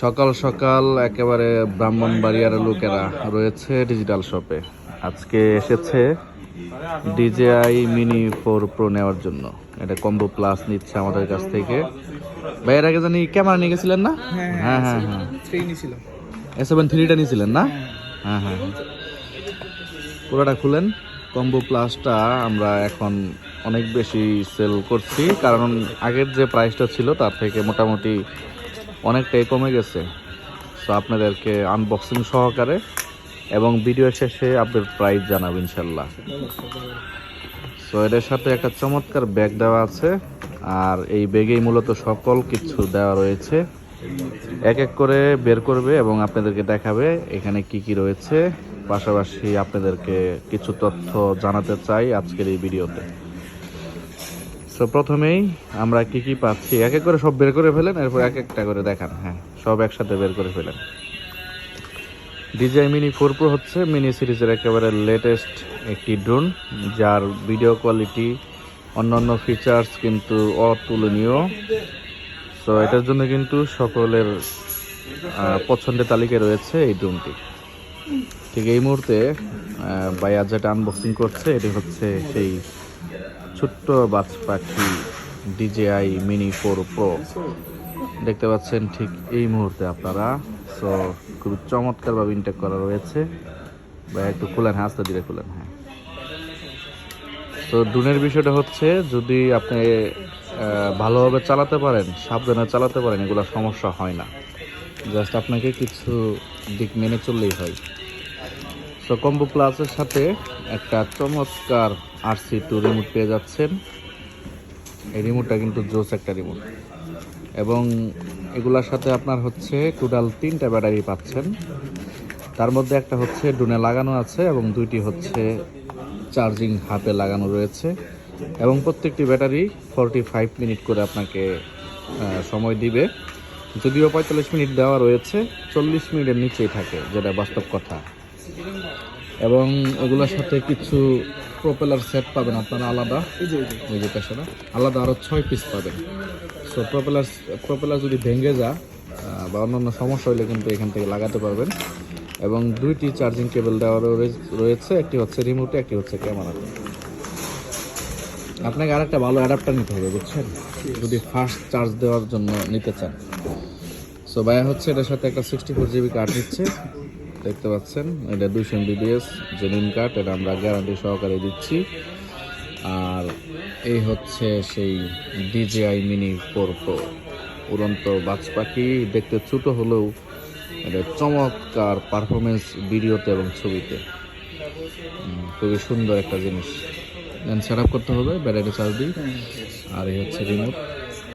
সকাল সকাল একেবারে ব্রাহ্মণবাড়িয়ার লোকেরা রয়েছে ডিজিটাল শপে আজকে এসেছে ডিজেআই মিনি ফোর প্রো নেওয়ার জন্য। এটা কম্বো প্লাস নিচ্ছে আমাদের কাছ থেকে। ভাই এর আগে জানি ক্যামেরা নিয়ে গেছিলেন না? হ্যাঁ হ্যাঁ হ্যাঁ এস সেভেন থ্রিটা নিয়েছিলেন না? হ্যাঁ। হ্যাঁ হ্যাঁ। পুরোটা খুলেন। কম্বো প্লাসটা আমরা এখন অনেক বেশি সেল করছি। কারণ আগের যে প্রাইসটা ছিল তার থেকে মোটামুটি অনেকটাই কমে গেছে। সো আপনাদেরকে আনবক্সিং সহকারে এবং ভিডিও শেষে আপডেট প্রাইস জানাব ইনশাল্লাহ সো এটার সাথে একটা চমৎকার ব্যাগ দেওয়া আছে। আর এই ব্যাগেই মূলত সকল কিছু দেওয়া রয়েছে। এক এক করে বের করবে এবং আপনাদেরকে দেখাবে এখানে কি কি রয়েছে। পাশাপাশি আপনাদেরকে কিছু তথ্য জানাতে চাই আজকের এই ভিডিওতে সো প্রথমেই আমরা কি কি পাচ্ছি? এক এক করে সব বের করে ফেলেন, এরপর এক একটা করে দেখান। হ্যাঁ সব একসাথে বের করে ফেলেন। ডিজাই মিনি ফোর প্রো হচ্ছে মিনি সিরিজের একেবারে লেটেস্ট একটি ড্রোন যার ভিডিও কোয়ালিটি অন্যান্য ফিচার্স কিন্তু অতুলনীয়। সো এটার জন্য কিন্তু সকলের পছন্দের তালিকায় রয়েছে এই ড্রোনটি ঠিক এই মুহূর্তে বাইয়া যেটা আনবক্সিং করছে, এটি হচ্ছে সেই ছোট্ট বাজ পাখি ডিজেআই মিনি ফোর প্রো। দেখতে পাচ্ছেন ঠিক এই মুহূর্তে আপনারা। সো খুব চমৎকারভাবে ইনটেক করা রয়েছে। বা একটু খুলেন হ্যাঁ আস্তে ধীরে খুলেন হ্যাঁ। তো ড্রোনের বিষয়টা হচ্ছে, যদি আপনি ভালোভাবে চালাতে পারেন, সাবধানে চালাতে পারেন, এগুলো সমস্যা হয় না। জাস্ট আপনাকে কিছু দিক মেনে চললেই হয়। সো কম্বো প্লাসের সাথে একটা চমৎকার আরসি টু রিমোট পেয়ে যাচ্ছেন। এই রিমোটটা কিন্তু জোস একটা রিমোট এবং এগুলার সাথে আপনার হচ্ছে টোটাল তিনটা ব্যাটারি পাচ্ছেন। তার মধ্যে একটা হচ্ছে ডুনে লাগানো আছে এবং দুইটি হচ্ছে চার্জিং হাতে লাগানো রয়েছে। এবং প্রত্যেকটি ব্যাটারি ফর্টি ফাইভ মিনিট করে আপনাকে সময় দিবে। যদিও পঁয়তাল্লিশ মিনিট দেওয়া রয়েছে, চল্লিশ মিনিটের নিচেই থাকে, যেটা বাস্তব কথা। এবং এগুলোর সাথে কিছু প্রপেলার সেট পাবেন আপনারা আলাদা। ওই যে পেছনে আলাদা আরও ছয় পিস পাবেন। সো প্রপেলার প্রপেলার যদি ভেঙে যা বা অন্যান্য সমস্যা হলে কিন্তু এখান থেকে লাগাতে পারবেন। এবং দুইটি চার্জিং কেবল দেওয়া রয়েছে একটি হচ্ছে রিমোটে একটি হচ্ছে ক্যামেরাতে আপনাকে আরেকটা ভালো অ্যাডাপ্টার নিতে হবে বুঝছেন? যদি ফাস্ট চার্জ দেওয়ার জন্য নিতে চান। সো ভাইয়া হচ্ছে এটার সাথে একটা সিক্সটি ফোর জিবি কার্ড নিচ্ছে। দেখতে পাচ্ছেন? এটা দুইশো এমবিবিএস জেনুইন কার্ড এটা আমরা গ্যারান্টি সহকারে দিচ্ছি। আর এই হচ্ছে সেই ডিজেআই মিনি ফোর প্রো। উড়ন্ত বাজ পাখি দেখতে ছোট হলেও এটা চমৎকার পারফরমেন্স ভিডিওতে এবং ছবিতে। খুবই সুন্দর একটা জিনিস। দেন সেট আপ করতে হবে ব্যাটারি চার্জ দিই। আর এই হচ্ছে রিমোট